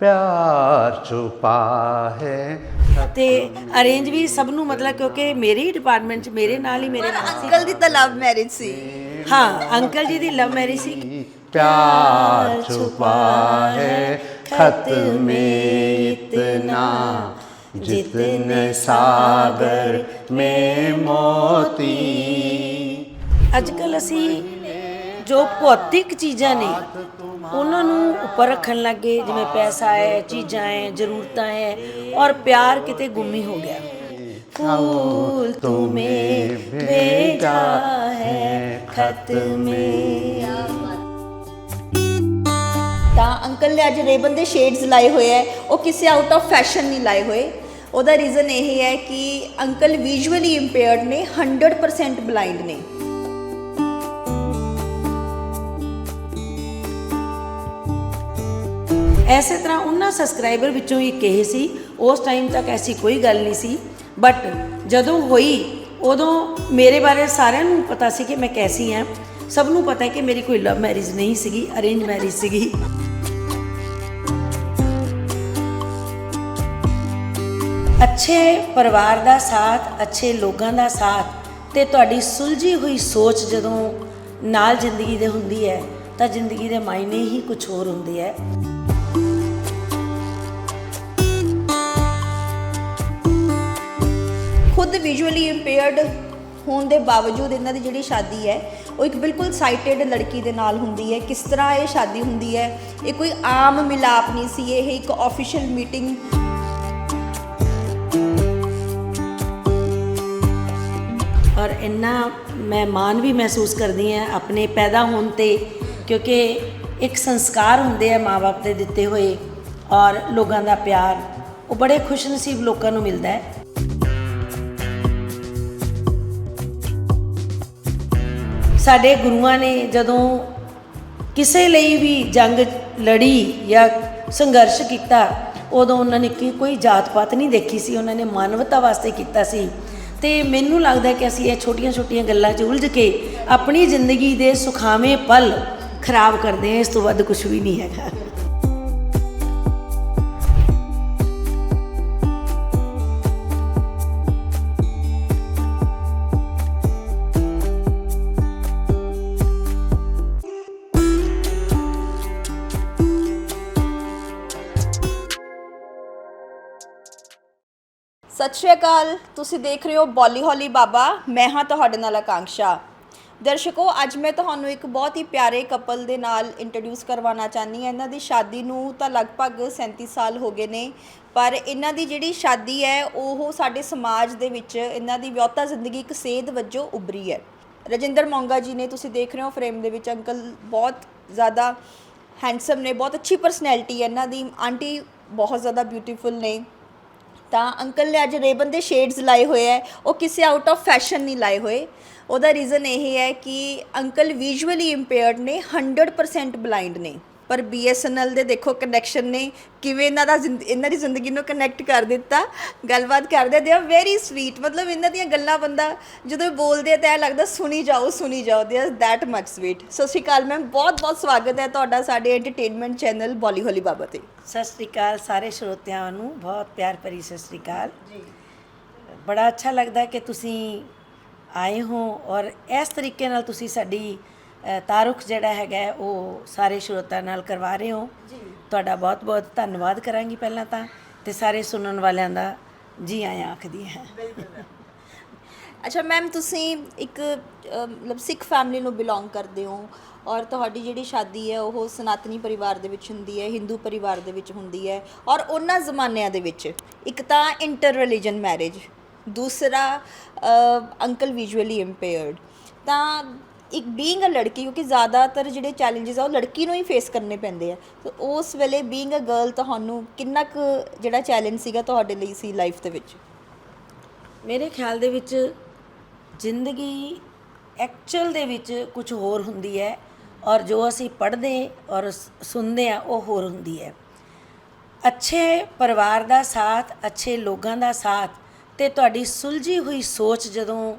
ਪਿਆਰ ਛੁਪਾ ਹੈ। ਤੇ ਅਰੇਂਜ ਵੀ ਸਭ ਨੂੰ ਮਤਲਬ ਕਿਉਂਕਿ ਮੇਰੀ ਡਿਪਾਰਟਮੈਂਟ ਚ ਮੇਰੇ ਨਾਲ ਹੀ ਮੇਰੇ ਅੰਕਲ ਦੀ ਤਾਂ ਲਵ ਮੈਰਿਜ ਸੀ। ਹਾਂ ਅੰਕਲ ਜੀ ਦੀ ਲਵ ਮੈਰਿਜ ਸੀ। ਪਿਆਰ ਛੁਪਾ ਹੈ। ਖਤ ਮੇ ਜਿਤਨੇ ਸਾਗਰ ਮੇ ਮੋਤੀ। ਅੱਜ ਕੱਲ ਅਸੀਂ ਜੋ ਭੌਤਿਕ ਚੀਜ਼ਾਂ ਨੇ ਉਹਨਾਂ ਨੂੰ ਉੱਪਰ ਰੱਖਣ ਲੱਗੇ, ਜਿਵੇਂ ਪੈਸਾ ਹੈ, ਚੀਜ਼ਾਂ ਹੈ, ਜ਼ਰੂਰਤਾਂ ਹੈ ਔਰ ਪਿਆਰ ਕਿਤੇ ਗੁੰਮ ਹੋ ਗਿਆ। ਫੂਲ ਤੁਮੇ ਭੇਜਾ ਹੈ, ਖਤ ਮੇ ਤਾਂ ਅੰਕਲ ਨੇ ਅੱਜ ਰੇਬਨ ਦੇ ਸ਼ੇਡਸ ਲਾਏ ਹੋਏ ਹੈ। ਉਹ ਕਿਸੇ ਆਊਟ ਆਫ ਫੈਸ਼ਨ ਨਹੀਂ ਲਾਏ ਹੋਏ। ਉਹਦਾ ਰੀਜ਼ਨ ਇਹ ਹੈ ਕਿ ਅੰਕਲ ਵਿਜ਼ੂਅਲੀ ਇੰਪੇਅਰਡ ਨੇ 100% ਬਲਾਈਂਡ ਨੇ। ਐਸੇ ਤਰ੍ਹਾਂ ਉਹਨਾਂ ਸਬਸਕ੍ਰਾਈਬਰ ਵਿੱਚੋਂ ਇੱਕ ਇਹ ਸੀ, ਉਸ ਟਾਈਮ ਤੱਕ ਐਸੀ ਕੋਈ ਗੱਲ ਨਹੀਂ ਸੀ। ਬਟ ਜਦੋਂ ਹੋਈ, ਉਦੋਂ ਮੇਰੇ ਬਾਰੇ ਸਾਰਿਆਂ ਨੂੰ ਪਤਾ ਸੀ ਕਿ ਮੈਂ ਕੈਸੀ ਹਾਂ। ਸਭ ਨੂੰ ਪਤਾ ਹੈ ਕਿ ਮੇਰੀ ਕੋਈ ਲਵ ਮੈਰਿਜ ਨਹੀਂ ਸੀਗੀ ਅਰੇਂਜ ਮੈਰਿਜ ਸੀਗੀ। ਅੱਛੇ ਪਰਿਵਾਰ ਦਾ ਸਾਥ, ਅੱਛੇ ਲੋਕਾਂ ਦਾ ਸਾਥ ਤੇ ਤੁਹਾਡੀ ਸੁਲਝੀ ਹੋਈ ਸੋਚ ਜਦੋਂ ਨਾਲ ਜ਼ਿੰਦਗੀ ਦੇ ਹੁੰਦੀ ਹੈ, ਤਾਂ ਜ਼ਿੰਦਗੀ ਦੇ ਮਾਇਨੇ ਹੀ ਕੁਝ ਹੋਰ ਹੁੰਦੇ ਹੈ। ਖੁਦ ਵਿਜ਼ੂਅਲੀ ਇੰਪੇਅਰਡ ਹੋਣ ਦੇ ਬਾਵਜੂਦ ਇਹਨਾਂ ਦੀ ਜਿਹੜੀ ਸ਼ਾਦੀ ਹੈ, ਉਹ ਇੱਕ ਬਿਲਕੁਲ ਸਾਈਟਡ ਲੜਕੀ ਦੇ ਨਾਲ ਹੁੰਦੀ ਹੈ। ਕਿਸ ਤਰ੍ਹਾਂ ਇਹ ਸ਼ਾਦੀ ਹੁੰਦੀ ਹੈ, ਇਹ ਕੋਈ ਆਮ ਮਿਲਾਪ ਨਹੀਂ ਸੀ, ਇਹ ਇੱਕ ਆਫੀਸ਼ੀਅਲ ਮੀਟਿੰਗ ਔਰ ਇੰਨਾ ਮੈਂ ਮਾਣ ਵੀ ਮਹਿਸੂਸ ਕਰਦੀ ਹਾਂ ਆਪਣੇ ਪੈਦਾ ਹੋਣ ਤੇ, ਕਿਉਂਕਿ ਇੱਕ ਸੰਸਕਾਰ ਹੁੰਦੇ ਆ ਮਾਪੇ ਦੇ ਦਿੱਤੇ ਹੋਏ ਔਰ ਲੋਕਾਂ ਦਾ ਪਿਆਰ, ਉਹ ਬੜੇ ਖੁਸ਼ਨਸੀਬ ਲੋਕਾਂ ਨੂੰ ਮਿਲਦਾ ਹੈ। ਸਾਡੇ ਗੁਰੂਆਂ ਨੇ ਜਦੋਂ ਕਿਸੇ ਲਈ ਵੀ ਜੰਗ ਲੜੀ ਜਾਂ ਸੰਘਰਸ਼ ਕੀਤਾ, ਉਦੋਂ ਉਹਨਾਂ ਨੇ ਕੀ ਕੋਈ ਜਾਤ ਪਾਤ ਨਹੀਂ ਦੇਖੀ ਸੀ, ਉਹਨਾਂ ਨੇ ਮਾਨਵਤਾ ਵਾਸਤੇ ਕੀਤਾ ਸੀ। ਤੇ ਮੈਨੂੰ ਲੱਗਦਾ ਕਿ ਅਸੀਂ ਇਹ ਛੋਟੀਆਂ-ਛੋਟੀਆਂ ਗੱਲਾਂ 'ਚ ਉਲਝ ਕੇ ਆਪਣੀ ਜ਼ਿੰਦਗੀ ਦੇ ਸੁਖਾਵੇਂ ਪਲ ਖਰਾਬ ਕਰਦੇ ਹਾਂ, ਇਸ ਤੋਂ ਵੱਧ ਕੁਝ ਵੀ ਨਹੀਂ ਹੈਗਾ। ਸਤਿ ਸ਼੍ਰੀ ਅਕਾਲ। ਤੁਸੀਂ ਦੇਖ ਰਹੇ ਹੋ ਬੋਲੀ ਹੌਲੀ ਬਾਬਾ। ਮੈਂ ਹਾਂ ਤੁਹਾਡੇ ਨਾਲ ਆਕਾਂक्षा ਦਰਸ਼ਕੋ, ਅੱਜ ਮੈਂ ਤੁਹਾਨੂੰ ਇੱਕ ਬਹੁਤ ਹੀ ਪਿਆਰੇ ਕਪਲ ਦੇ ਨਾਲ ਇੰਟਰੋਡਿਊਸ ਕਰਵਾਉਣਾ ਚਾਹਨੀ ਹਾਂ। ਇਹਨਾਂ ਦੀ ਸ਼ਾਦੀ ਨੂੰ ਤਾਂ ਲਗਭਗ 37 ਸਾਲ ਹੋ ਗਏ ਨੇ, ਪਰ ਇਹਨਾਂ ਦੀ ਜਿਹੜੀ ਸ਼ਾਦੀ ਹੈ, ਉਹ ਸਾਡੇ ਸਮਾਜ ਦੇ ਵਿੱਚ ਇਹਨਾਂ ਦੀ ਵਿਆਹਤਾ ਜ਼ਿੰਦਗੀ ਇੱਕ ਸੇਧ ਵਜੋਂ ਉਭਰੀ ਹੈ। ਰਜਿੰਦਰ ਮੋਂਗਾ ਜੀ ਨੇ ਤੁਸੀਂ ਦੇਖ ਰਹੇ ਹੋ ਫਰੇਮ ਦੇ ਵਿੱਚ ਅੰਕਲ ਬਹੁਤ ਜ਼ਿਆਦਾ ਹੈਂਡਸਮ ਨੇ, ਬਹੁਤ ਅੱਛੀ ਪਰਸਨੈਲਿਟੀ ਹੈ। ਇਹਨਾਂ ਦੀ ਆਂਟੀ ਬਹੁਤ ਜ਼ਿਆਦਾ ਬਿਊਟੀਫੁਲ ਨੇ। ਤਾਂ ਅੰਕਲ ਨੇ ਅੱਜ ਰੇਬਨ ਦੇ ਸ਼ੇਡਸ ਲਾਏ ਹੋਏ ਹੈ ਉਹ ਕਿਸੇ ਆਊਟ ਆਫ ਫੈਸ਼ਨ ਨਹੀਂ ਲਾਏ ਹੋਏ। ਉਹਦਾ ਰੀਜ਼ਨ ਇਹ ਹੈ ਕਿ ਅੰਕਲ ਵਿਜ਼ੂਅਲੀ ਇੰਪੇਅਰਡ ਨੇ 100% ਬਲਾਈਂਡ ਨੇ। ਪਰ BSNL ਦੇ ਦੇਖੋ ਕਨੈਕਸ਼ਨ ਨੇ ਕਿਵੇਂ ਇਹਨਾਂ ਦਾ ਜ਼ਿੰਦ- ਇਹਨਾਂ ਦੀ ਜ਼ਿੰਦਗੀ ਨੂੰ ਕਨੈਕਟ ਕਰ ਦਿੱਤਾ। ਗੱਲਬਾਤ ਕਰਦੇ ਦੇ ਆ ਵੈਰੀ ਸਵੀਟ ਮਤਲਬ ਇਹਨਾਂ ਦੀਆਂ ਗੱਲਾਂ ਬੰਦਾ ਜਦੋਂ ਇਹ ਬੋਲਦੇ ਆ ਤਾਂ ਇਹ ਲੱਗਦਾ ਸੁਣੀ ਜਾਓ ਸੁਣੀ ਜਾਓ। They are that much sweet ਸਤਿ ਸ਼੍ਰੀ ਅਕਾਲ ਮੈਮ ਬਹੁਤ ਬਹੁਤ ਸਵਾਗਤ ਹੈ ਤੁਹਾਡਾ ਸਾਡੇ ਐਂਟਰਟੇਨਮੈਂਟ ਚੈਨਲ ਬੋਲੀ ਹੋਲੀ ਬਾਬਾ ਤੇ। ਸਤਿ ਸ੍ਰੀ ਅਕਾਲ ਸਾਰੇ ਸਰੋਤਿਆਂ ਨੂੰ, ਬਹੁਤ ਪਿਆਰ ਭਰੀ ਸਤਿ ਸ੍ਰੀ ਅਕਾਲ। ਜੀ ਬੜਾ ਅੱਛਾ ਲੱਗਦਾ ਕਿ ਤੁਸੀਂ ਆਏ ਹੋ ਔਰ ਇਸ ਤਰੀਕੇ ਨਾਲ ਤੁਸੀਂ ਸਾਡੀ ਤਾਰੁਖ ਜਿਹੜਾ ਹੈਗਾ ਉਹ ਸਾਰੇ ਸਰੋਤਿਆਂ ਨਾਲ ਕਰਵਾ ਰਹੇ ਹੋ। ਜੀ। ਤੁਹਾਡਾ ਬਹੁਤ ਬਹੁਤ ਧੰਨਵਾਦ ਕਰਾਂਗੀ ਪਹਿਲਾਂ ਤਾਂ ਤੇ ਸਾਰੇ ਸੁਣਨ ਵਾਲਿਆਂ ਦਾ ਜੀ ਆਇਆਂ ਆਖਦੀ ਹੈ। ਅੱਛਾ ਮੈਮ ਤੁਸੀਂ ਇੱਕ ਮਤਲਬ ਸਿੱਖ ਫੈਮਿਲੀ ਨੂੰ ਬਿਲੋਂਗ ਕਰਦੇ ਹੋ ਔਰ ਤੁਹਾਡੀ ਜਿਹੜੀ ਸ਼ਾਦੀ ਹੈ ਉਹ ਸਨਾਤਨੀ ਪਰਿਵਾਰ ਦੇ ਵਿੱਚ ਹੁੰਦੀ ਹੈ ਹਿੰਦੂ ਪਰਿਵਾਰ ਦੇ ਵਿੱਚ ਹੁੰਦੀ ਹੈ ਔਰ ਉਹਨਾਂ ਜ਼ਮਾਨਿਆਂ ਦੇ ਵਿੱਚ ਇੱਕ ਤਾਂ ਇੰਟਰ ਰਿਲੀਜਨ ਮੈਰਿਜ ਦੂਸਰਾ ਅੰਕਲ ਵਿਜ਼ੂਅਲੀ ਇੰਪੇਅਰਡ ਤਾਂ ਇੱਕ ਬੀਇੰਗ ਅ ਲੜਕੀ, ਕਿਉਂਕਿ ਜ਼ਿਆਦਾਤਰ ਜਿਹੜੇ ਚੈਲੰਜਸ ਆ ਉਹ ਲੜਕੀ ਨੂੰ ਹੀ ਫੇਸ ਕਰਨੇ ਪੈਂਦੇ ਆ। ਤੇ ਉਸ ਵੇਲੇ ਬੀਇੰਗ ਅ ਗਰਲ ਤੁਹਾਨੂੰ ਕਿੰਨਾ ਕੁ ਜਿਹੜਾ ਚੈਲੰਜ ਸੀਗਾ ਤੁਹਾਡੇ ਲਈ ਸੀ ਲਾਈਫ ਦੇ ਵਿੱਚ? ਮੇਰੇ ਖਿਆਲ ਦੇ ਵਿੱਚ ਜ਼ਿੰਦਗੀ ਐਕਚੁਅਲ ਦੇ ਵਿੱਚ ਕੁਝ ਹੋਰ ਹੁੰਦੀ ਹੈ ਔਰ ਜੋ ਅਸੀਂ ਪੜ੍ਹਦੇ ਔਰ ਸੁਣਦੇ ਆ, ਉਹ ਹੋਰ ਹੁੰਦੀ ਹੈ। ਅੱਛੇ ਪਰਿਵਾਰ ਦਾ ਸਾਥ, ਅੱਛੇ ਲੋਕਾਂ ਦਾ ਸਾਥ ਤੇ ਤੁਹਾਡੀ ਸੁਲਝੀ ਹੋਈ ਸੋਚ ਜਦੋਂ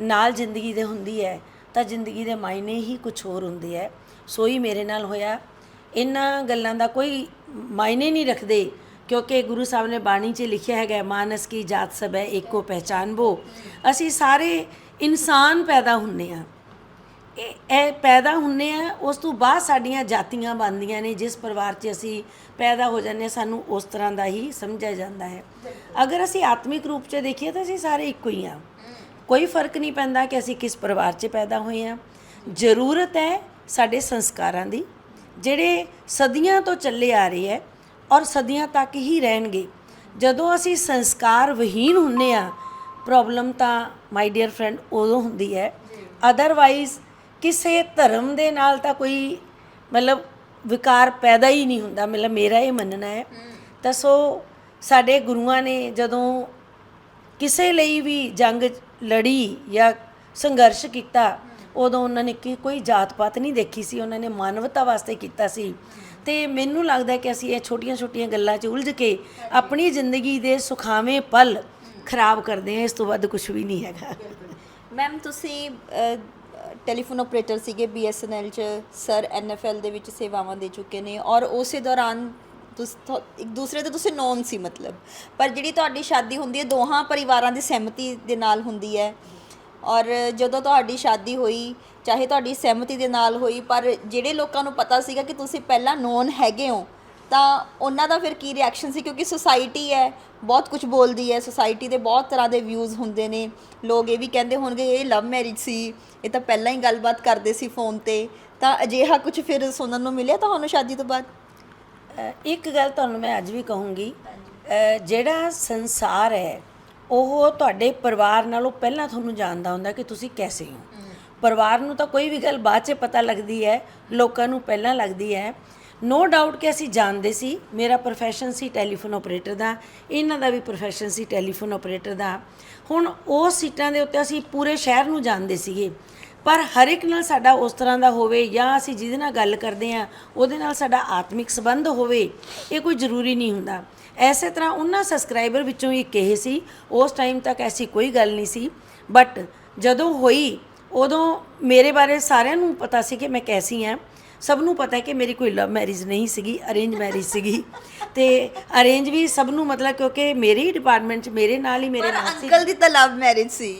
ਨਾਲ ਜ਼ਿੰਦਗੀ ਦੇ ਹੁੰਦੀ ਹੈ ਤਾਂ ਜ਼ਿੰਦਗੀ ਦੇ ਮਾਇਨੇ ਹੀ ਕੁਝ ਹੋਰ ਹੁੰਦੇ ਹੈ ਹੀ ਮੇਰੇ ਨਾਲ ਹੋਇਆ। ਇਹਨਾਂ ਗੱਲਾਂ ਦਾ ਕੋਈ ਮਾਇਨੇ ਨਹੀਂ ਰੱਖਦੇ, ਕਿਉਂਕਿ ਗੁਰੂ ਸਾਹਿਬ ਨੇ ਬਾਣੀ 'ਚ ਲਿਖਿਆ ਹੈਗਾ, ਮਾਨਸ ਕੀ ਜਾਤ ਸਭ ਹੈ ਏਕੋ ਪਹਿਚਾਨਬੋ ਅਸੀਂ ਸਾਰੇ ਇਨਸਾਨ ਪੈਦਾ ਹੁੰਨੇ ਆ। ਇਹ ਪੈਦਾ ਹੁੰਨੇ ਆ, ਉਸ ਤੋਂ ਬਾਅਦ ਸਾਡੀਆਂ ਜਾਤੀਆਂ ਬਣਦੀਆਂ ਨੇ, ਜਿਸ ਪਰਿਵਾਰ 'ਚ ਅਸੀਂ ਪੈਦਾ ਹੋ ਜਾਂਦੇ ਹਾਂ ਸਾਨੂੰ ਉਸ ਤਰ੍ਹਾਂ ਦਾ ਹੀ ਸਮਝਿਆ ਜਾਂਦਾ ਹੈ। ਅਗਰ ਅਸੀਂ ਆਤਮਿਕ ਰੂਪ 'ਚ ਦੇਖੀਏ ਤਾਂ ਅਸੀਂ ਸਾਰੇ ਇੱਕੋ ਹੀ ਆ। ਕੋਈ ਫ਼ਰਕ ਨਹੀਂ ਪੈਂਦਾ ਕਿ ਅਸੀਂ ਕਿਸ ਪਰਿਵਾਰ 'ਚ ਪੈਦਾ ਹੋਏ ਹਾਂ। ਜ਼ਰੂਰਤ ਹੈ ਸਾਡੇ ਸੰਸਕਾਰਾਂ ਦੀ, ਜਿਹੜੇ ਸਦੀਆਂ ਤੋਂ ਚੱਲੇ ਆ ਰਹੇ ਹੈ ਔਰ ਸਦੀਆਂ ਤੱਕ ਹੀ ਰਹਿਣਗੇ। ਜਦੋਂ ਅਸੀਂ ਸੰਸਕਾਰ ਵਿਹੀਨ ਹੁੰਨੇ ਆ ਪ੍ਰੋਬਲਮ ਤਾਂ ਮਾਈ ਡੀਅਰ ਫਰੈਂਡ ਉਦੋਂ ਹੁੰਦੀ ਹੈ। ਅਦਰਵਾਈਜ਼ ਕਿਸੇ ਧਰਮ ਦੇ ਨਾਲ ਤਾਂ ਕੋਈ ਮਤਲਬ ਵਿਕਾਰ ਪੈਦਾ ਹੀ ਨਹੀਂ ਹੁੰਦਾ, ਮਤਲਬ ਮੇਰਾ ਇਹ ਮੰਨਣਾ ਹੈ। ਤਾਂ ਸੋ ਸਾਡੇ ਗੁਰੂਆਂ ਨੇ ਜਦੋਂ ਕਿਸੇ ਲਈ ਵੀ ਜੰਗ ਲੜੀ ਜਾਂ ਸੰਘਰਸ਼ ਕੀਤਾ, ਉਦੋਂ ਉਹਨਾਂ ਨੇ ਕੀ ਕੋਈ ਜਾਤ ਪਾਤ ਨਹੀਂ ਦੇਖੀ ਸੀ, ਉਹਨਾਂ ਨੇ ਮਾਨਵਤਾ ਵਾਸਤੇ ਕੀਤਾ ਸੀ। ਤੇ ਮੈਨੂੰ ਲੱਗਦਾ ਕਿ ਅਸੀਂ ਇਹ ਛੋਟੀਆਂ-ਛੋਟੀਆਂ ਗੱਲਾਂ 'ਚ ਉਲਝ ਕੇ ਆਪਣੀ ਜ਼ਿੰਦਗੀ ਦੇ ਸੁਖਾਵੇਂ ਪਲ ਖਰਾਬ ਕਰਦੇ ਹਾਂ, ਇਸ ਤੋਂ ਵੱਧ ਕੁਝ ਵੀ ਨਹੀਂ ਹੈਗਾ। ਮੈਮ, ਤੁਸੀਂ ਟੈਲੀਫੋਨ ਆਪਰੇਟਰ ਸੀਗੇ BSNL ਚ, ਸਰ NFL ਦੇ ਵਿੱਚ ਸੇਵਾਵਾਂ ਦੇ ਚੁੱਕੇ ਨੇ ਔਰ ਉਸੇ ਦੌਰਾਨ ਤੁਸ ਤੁਹਾ- ਇੱਕ ਦੂਸਰੇ ਦੇ ਤੁਸੀਂ ਨੋਨ ਸੀ ਮਤਲਬ। ਪਰ ਜਿਹੜੀ ਤੁਹਾਡੀ ਸ਼ਾਦੀ ਹੁੰਦੀ ਹੈ, ਦੋਹਾਂ ਪਰਿਵਾਰਾਂ ਦੀ ਸਹਿਮਤੀ ਦੇ ਨਾਲ ਹੁੰਦੀ ਹੈ। ਔਰ ਜਦੋਂ ਤੁਹਾਡੀ ਸ਼ਾਦੀ ਹੋਈ, ਚਾਹੇ ਤੁਹਾਡੀ ਸਹਿਮਤੀ ਦੇ ਨਾਲ ਹੋਈ, ਪਰ ਜਿਹੜੇ ਲੋਕਾਂ ਨੂੰ ਪਤਾ ਸੀਗਾ ਕਿ ਤੁਸੀਂ ਪਹਿਲਾਂ ਨੋਨ ਹੈਗੇ ਹੋ, ਤਾਂ ਉਹਨਾਂ ਦਾ ਫਿਰ ਕੀ ਰਿਐਕਸ਼ਨ ਸੀ? ਕਿਉਂਕਿ ਸੁਸਾਇਟੀ ਹੈ, ਬਹੁਤ ਕੁਝ ਬੋਲਦੀ ਹੈ। ਸੁਸਾਇਟੀ ਦੇ ਬਹੁਤ ਤਰ੍ਹਾਂ ਦੇ ਵਿਊਜ਼ ਹੁੰਦੇ ਨੇ। ਲੋਕ ਇਹ ਵੀ ਕਹਿੰਦੇ ਹੋਣਗੇ, ਇਹ ਲਵ ਮੈਰਿਜ ਸੀ। ਇਹ ਤਾਂ ਪਹਿਲਾਂ ਹੀ ਗੱਲਬਾਤ ਕਰਦੇ ਸੀ ਫੋਨ ਤੇ। ਤਾਂ ਅਜਿਹਾ ਕੁਝ ਫਿਰ ਸੁਣਨ ਨੂੰ ਮਿਲਿਆ ਤੁਹਾਨੂੰ ਸ਼ਾਦੀ ਤੋਂ ਬਾਅਦ? ਇੱਕ ਗੱਲ ਤੁਹਾਨੂੰ ਮੈਂ ਅੱਜ ਵੀ ਕਹੂੰਗੀ ਜਿਹੜਾ ਸੰਸਾਰ ਹੈ, ਉਹ ਤੁਹਾਡੇ ਪਰਿਵਾਰ ਨਾਲੋਂ ਪਹਿਲਾਂ ਤੁਹਾਨੂੰ ਜਾਣਦਾ ਹੁੰਦਾ ਕਿ ਤੁਸੀਂ ਕੈਸੇ ਹੋ। ਪਰਿਵਾਰ ਨੂੰ ਤਾਂ ਕੋਈ ਵੀ ਗੱਲ ਬਾਅਦ 'ਚ ਪਤਾ ਲੱਗਦੀ ਹੈ, ਲੋਕਾਂ ਨੂੰ ਪਹਿਲਾਂ ਲੱਗਦੀ ਹੈ। ਨੋ ਡਾਊਟ ਕਿ ਅਸੀਂ ਜਾਣਦੇ ਸੀ, ਮੇਰਾ profession ਸੀ ਟੈਲੀਫੋਨ ਆਪਰੇਟਰ ਦਾ, ਇਹਨਾਂ ਦਾ ਵੀ profession ਸੀ ਟੈਲੀਫੋਨ ਆਪਰੇਟਰ ਦਾ। ਹੁਣ ਉਹ ਸੀਟਾਂ ਦੇ ਉੱਤੇ ਅਸੀਂ ਪੂਰੇ ਸ਼ਹਿਰ ਨੂੰ ਜਾਣਦੇ ਸੀਗੇ। ਪਰ ਹਰ ਇੱਕ ਨਾਲ ਸਾਡਾ ਉਸ ਤਰ੍ਹਾਂ ਦਾ ਹੋਵੇ ਜਾਂ ਅਸੀਂ ਜਿਹਦੇ ਨਾਲ ਗੱਲ ਕਰਦੇ ਆ ਉਹਦੇ ਨਾਲ ਸਾਡਾ ਆਤਮਿਕ ਸੰਬੰਧ ਹੋਵੇ ਇਹ ਕੋਈ ਜ਼ਰੂਰੀ ਨਹੀਂ ਹੁੰਦਾ। ਐਸੇ ਤਰ੍ਹਾਂ ਉਹਨਾਂ ਸਬਸਕ੍ਰਾਈਬਰ ਵਿੱਚੋਂ ਇੱਕ ਇਹ ਸੀ ਉਸ ਟਾਈਮ ਤੱਕ ਐਸੀ ਕੋਈ ਗੱਲ ਨਹੀਂ ਸੀ। ਬਟ ਜਦੋਂ ਹੋਈ ਉਦੋਂ ਮੇਰੇ ਬਾਰੇ ਸਾਰਿਆਂ ਨੂੰ ਪਤਾ ਸੀ ਕਿ ਮੈਂ ਕੈਸੀ ਹਾਂ। ਸਭ ਨੂੰ ਪਤਾ ਹੈ ਕਿ ਮੇਰੀ ਕੋਈ ਲਵ ਮੈਰਿਜ ਨਹੀਂ ਸੀਗੀ ਅਰੇਂਜ ਮੈਰਿਜ ਸੀਗੀ। ਤੇ ਅਰੇਂਜ ਵੀ ਸਭ ਨੂੰ ਮਤਲਬ ਕਿਉਂਕਿ ਮੇਰੇ ਹੀ ਡਿਪਾਰਟਮੈਂਟ 'ਚ ਮੇਰੇ ਨਾਲ ਹੀ ਮੇਰੇ ਪਰ ਮਾਸੀ ਅੰਕਲ ਦੀ ਤਾਂ ਲਵ ਮੈਰਿਜ ਸੀ।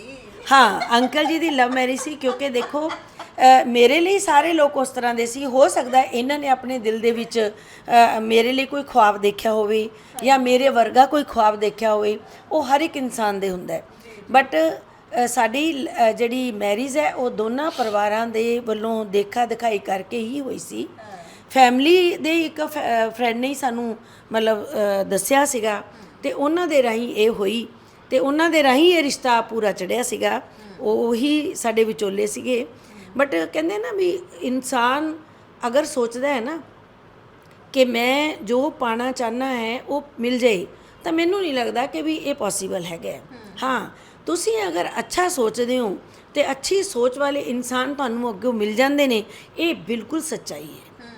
ਹਾਂ ਅੰਕਲ ਜੀ ਦੀ ਲਵ ਮੈਰਿਜ ਸੀ ਕਿਉਂਕਿ ਦੇਖੋ ਅ, ਮੇਰੇ ਲਈ ਸਾਰੇ ਲੋਕ ਉਸ ਤਰ੍ਹਾਂ ਦੇ ਸੀ। ਹੋ ਸਕਦਾ ਹੈ ਇਹਨਾਂ ਨੇ ਆਪਣੇ ਦਿਲ ਦੇ ਵਿੱਚ ਅ, ਮੇਰੇ ਲਈ ਕੋਈ ਖੁਆਬ ਦੇਖਿਆ ਹੋਵੇ ਜਾਂ ਮੇਰੇ ਵਰਗਾ ਕੋਈ ਖੁਆਬ ਦੇਖਿਆ ਹੋਵੇ ਉਹ ਹਰ ਇੱਕ ਇਨਸਾਨ ਦੇ ਹੁੰਦਾ ਹੈ। ਬਟ ਸਾਡੀ ਅ, ਜਿਹੜੀ ਮੈਰਿਜ ਹੈ ਉਹ ਦੋਨਾਂ ਪਰਿਵਾਰਾਂ ਦੇ ਵੱਲੋਂ ਦੇਖਾ ਦਿਖਾਈ ਕਰਕੇ ਹੀ ਹੋਈ ਸੀ। ਫੈਮਿਲੀ ਦੇ ਇੱਕ ਫਰੈਂਡ ਨੇ ਹੀ ਸਾਨੂੰ ਮਤਲਬ ਅ, ਦੱਸਿਆ ਸੀਗਾ ਤੇ ਉਹਨਾਂ ਦੇ ਰਾਹੀਂ ਇਹ ਹੋਈ। ਤੇ ਉਹਨਾਂ ਦੇ ਰਾਹੀਂ ਇਹ ਰਿਸ਼ਤਾ ਪੂਰਾ ਚੜਿਆ ਸੀਗਾ। ਉਹ ਹੀ ਸਾਡੇ ਵਿਚੋਲੇ ਸੀਗੇ। ਬਟ ਕਹਿੰਦੇ ਨਾ ਵੀ ਇਨਸਾਨ ਅਗਰ ਸੋਚਦਾ ਹੈ ਨਾ ਕਿ ਮੈਂ ਜੋ ਪਾਣਾ ਚਾਹਨਾ ਹੈ, ਉਹ ਮਿਲ ਜਾਏ, ਤਾਂ ਮੈਨੂੰ ਨਹੀਂ ਲੱਗਦਾ ਕਿ ਵੀ ਇਹ ਪੋਸੀਬਲ ਹੈਗਾ ਹਾਂ, ਤੁਸੀਂ ਅਗਰ ਅੱਛਾ ਸੋਚਦੇ ਹੋ ਤੇ ਅੱਛੀ ਸੋਚ ਵਾਲੇ ਇਨਸਾਨ ਤੁਹਾਨੂੰ ਅੱਗੇ ਮਿਲ ਜਾਂਦੇ ਨੇ, ਇਹ ਬਿਲਕੁਲ ਸੱਚਾਈ ਹੈ।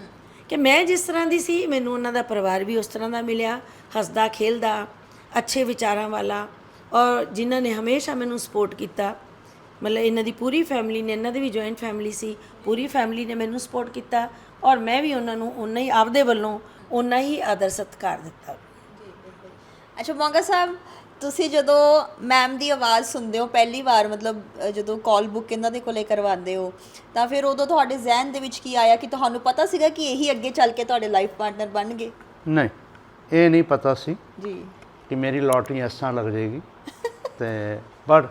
ਕਿ ਮੈਂ ਜਿਸ ਤਰ੍ਹਾਂ ਦੀ ਸੀ, ਮੈਨੂੰ ਉਹਨਾਂ ਦਾ ਪਰਿਵਾਰ ਵੀ ਉਸ ਤਰ੍ਹਾਂ ਦਾ ਮਿਲਿਆ, ਹੱਸਦਾ, ਖੇਲਦਾ, ਅੱਛੇ ਵਿਚਾਰਾਂ ਵਾਲਾ ਔਰ ਜਿਨ੍ਹਾਂ ਨੇ ਹਮੇਸ਼ਾ ਮੈਨੂੰ ਸਪੋਰਟ ਕੀਤਾ ਮਤਲਬ ਇਹਨਾਂ ਦੀ ਪੂਰੀ ਫੈਮਿਲੀ ਨੇ ਇਹਨਾਂ ਦੀ ਵੀ ਜੁਆਇੰਟ ਫੈਮਿਲੀ ਸੀ ਪੂਰੀ ਫੈਮਿਲੀ ਨੇ ਮੈਨੂੰ ਸਪੋਰਟ ਕੀਤਾ ਔਰ ਮੈਂ ਵੀ ਉਹਨਾਂ ਨੂੰ ਉਨਾ ਹੀ ਆਪਦੇ ਵੱਲੋਂ ਉਨਾ ਹੀ ਆਦਰ ਸਤਿਕਾਰ ਦਿੱਤਾ। ਅੱਛਾ ਮੋਂਗਾ ਸਾਹਿਬ ਤੁਸੀਂ ਜਦੋਂ ਮੈਮ ਦੀ ਆਵਾਜ਼ ਸੁਣਦੇ ਹੋ ਪਹਿਲੀ ਵਾਰ ਮਤਲਬ ਅ, ਜਦੋਂ ਕਾਲ ਬੁੱਕ ਇਹਨਾਂ ਦੇ ਕੋਲੇ ਕਰਵਾਉਂਦੇ ਹੋ ਤਾਂ ਫਿਰ ਉਦੋਂ ਤੁਹਾਡੇ ਜ਼ਿਹਨ ਦੇ ਵਿੱਚ ਕੀ ਆਇਆ ਕਿ ਤੁਹਾਨੂੰ ਪਤਾ ਸੀਗਾ ਕਿ ਇਹੀ ਅੱਗੇ ਚੱਲ ਕੇ ਤੁਹਾਡੇ ਲਾਈਫ ਪਾਰਟਨਰ ਬਣਨਗੇ? ਨਹੀਂ ਇਹ ਨਹੀਂ ਪਤਾ ਸੀ। ਜੀ। ਕਿ ਮੇਰੀ ਲੋਟਰੀ ਇਸ ਤਰ੍ਹਾਂ ਲੱਗ ਜਾਏਗੀ। ਤੇ ਪਰ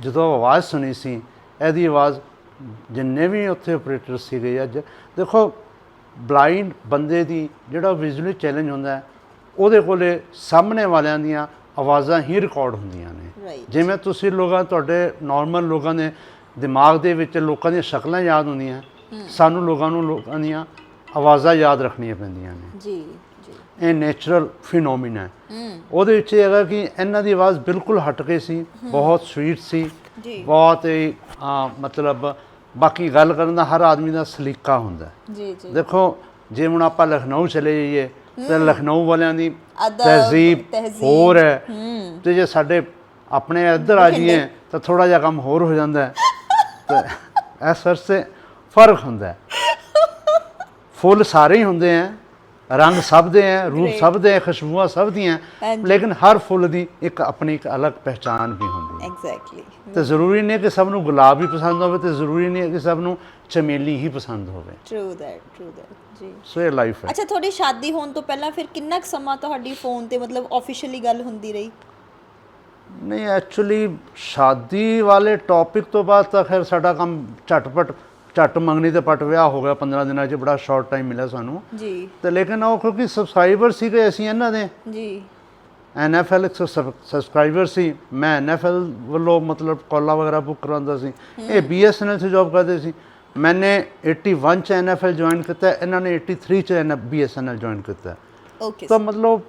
ਜਦੋਂ ਆਵਾਜ਼ ਸੁਣੀ ਸੀ ਇਹਦੀ ਆਵਾਜ਼ ਜਿੰਨੇ ਵੀ ਉੱਥੇ ਆਪਰੇਟਰ ਸੀਗੇ ਅੱਜ ਦੇਖੋ ਬਲਾਈਂਡ ਬੰਦੇ ਦੀ ਜਿਹੜਾ ਵਿਜ਼ੂਅਲੀ ਚੈਲੰਜ ਹੁੰਦਾ ਹੈ ਉਹਦੇ ਕੋਲੇ ਸਾਹਮਣੇ ਵਾਲਿਆਂ ਦੀਆਂ ਆਵਾਜ਼ਾਂ ਹੀ ਰਿਕਾਰਡ ਹੁੰਦੀਆਂ ਨੇ. ਜਿਵੇਂ ਤੁਸੀਂ ਲੋਕਾਂ ਤੁਹਾਡੇ ਨਾਰਮਲ ਲੋਕਾਂ ਦੇ ਦਿਮਾਗ ਦੇ ਵਿੱਚ ਲੋਕਾਂ ਦੀਆਂ ਸ਼ਕਲਾਂ ਯਾਦ ਹੁੰਦੀਆਂ ਸਾਨੂੰ ਲੋਕਾਂ ਨੂੰ ਲੋਕਾਂ ਦੀਆਂ ਆਵਾਜ਼ਾਂ ਯਾਦ ਰੱਖਣੀਆਂ ਪੈਂਦੀਆਂ ਨੇ। ਜੀ। ਇਹ ਨੇਚਰਲ ਫਿਨੋਮੀਨਾ ਹੈ। ਉਹਦੇ ਵਿੱਚ ਇਹ ਹੈਗਾ ਕਿ ਇਹਨਾਂ ਦੀ ਆਵਾਜ਼ ਬਿਲਕੁਲ ਹਟ ਕੇ ਸੀ ਬਹੁਤ ਸਵੀਟ ਸੀ ਜੀ। ਬਹੁਤ ਹੀ ਆ, ਮਤਲਬ ਬਾਕੀ ਗੱਲ ਕਰਨ ਦਾ ਹਰ ਆਦਮੀ ਦਾ ਸਲੀਕਾ ਹੁੰਦਾ। ਜੀ ਜੀ। ਦੇਖੋ ਜੇ ਹੁਣ ਆਪਾਂ ਲਖਨਊ ਚਲੇ ਜਾਈਏ ਤੇ ਲਖਨਊ ਵਾਲਿਆਂ ਦੀ ਤਹਿਜ਼ੀਬ ਹੋਰ ਹੈ। ਤੇ ਜੇ ਸਾਡੇ ਆਪਣੇ ਇੱਧਰ ਆ ਜਾਈਏ ਤਾਂ ਥੋੜਾ ਜਿਹਾ ਕੰਮ ਹੋਰ ਹੋ ਜਾਂਦਾ ਹੈ। ਤੇ ਇਸ ਸੇ ਫ਼ਰਕ ਹੁੰਦਾ ਹੈ। ਫੁੱਲ ਸਾਰੇ ਹੀ ਹੁੰਦੇ ਆ ਰੰਗ ਸਭ ਦੇ ਆ ਰੂਪ ਸਭ ਦੇ ਆ ਖੁਸ਼ਬੂਆਂ ਸਭ ਦੀਆਂ। ਲੇਕਿਨ ਹਰ ਫੁੱਲ ਦੀ ਇੱਕ ਆਪਣੀ ਇੱਕ ਅਲੱਗ ਪਹਿਚਾਨ ਵੀ ਹੁੰਦੀ ਹੈ। ਐਗਜ਼ੈਕਟਲੀ ਤੇ ਜ਼ਰੂਰੀ ਨਹੀਂ ਹੈ ਕਿ ਸਭ ਨੂੰ ਗੁਲਾਬ ਹੀ ਪਸੰਦ ਹੋਵੇ ਤੇ ਜ਼ਰੂਰੀ ਨਹੀਂ ਹੈ ਕਿ ਸਭ ਨੂੰ ਚਮੇਲੀ ਹੀ ਪਸੰਦ ਹੋਵੇ। ਟਰੂ ਦੈਟ ਟਰੂ ਦੈਟ ਜੀ। ਸੋ ਇਹ ਲਾਈਫ ਹੈ। ਅੱਛਾ ਤੁਹਾਡੀ ਸ਼ਾਦੀ ਹੋਣ ਤੋਂ ਪਹਿਲਾਂ ਫਿਰ ਕਿੰਨਾ ਕੁ ਸਮਾਂ ਤੁਹਾਡੀ ਫੋਨ ਤੇ ਮਤਲਬ ਆਫੀਸ਼ੀਅਲੀ ਗੱਲ ਹੁੰਦੀ ਰਹੀ? ਨਹੀਂ ਐਕਚੁਅਲੀ ਸ਼ਾਦੀ ਵਾਲੇ ਟੌਪਿਕ ਤੋਂ ਬਾਅਦ ਤਾਂ ਖੈਰ ਸਾਡਾ ਕੰਮ ਝਟਪਟ ਝਟ ਮੰਗਣੀ ਤੇ ਪਟ ਵਿਆਹ ਹੋ ਗਿਆ 15 ਦਿਨਾਂ 'ਚ ਬੜਾ ਸ਼ਾਰਟ ਟਾਈਮ ਮਿਲਿਆ ਸਾਨੂੰ। ਜੀ। ਤੇ ਲੇਕਿਨ ਉਹ ਕਿਉਂਕਿ ਸਬਸਕ੍ਰਾਈਬਰ ਸੀਗੇ ਅਸੀਂ ਇਹਨਾਂ ਦੇ। ਜੀ। ਐਨਐਫਐਲ ਇੱਕ ਸਬਸਕ੍ਰਾਈਬਰ ਸੀ। ਮੈਂ ਐਨਐਫਐਲ ਵੱਲੋਂ ਮਤਲਬ ਕਾਲਾਂ ਵਗੈਰਾ ਬੁੱਕ ਕਰਾਉਂਦਾ ਸੀ। ਇਹ ਬੀਐਸਐਨਐਲ 'ਚ ਜੌਬ ਕਰਦੇ ਸੀ। ਮੈਨੇ 81 ਚ ਐਨਐਫਐਲ ਜੁਆਇਨ ਕੀਤਾ ਇਹਨਾਂ ਨੇ 83 ਚ ਬੀਐਸਐਨਐਲ ਜੁਆਇਨ ਕੀਤਾ। ਓਕੇ ਤਾਂ ਮਤਲਬ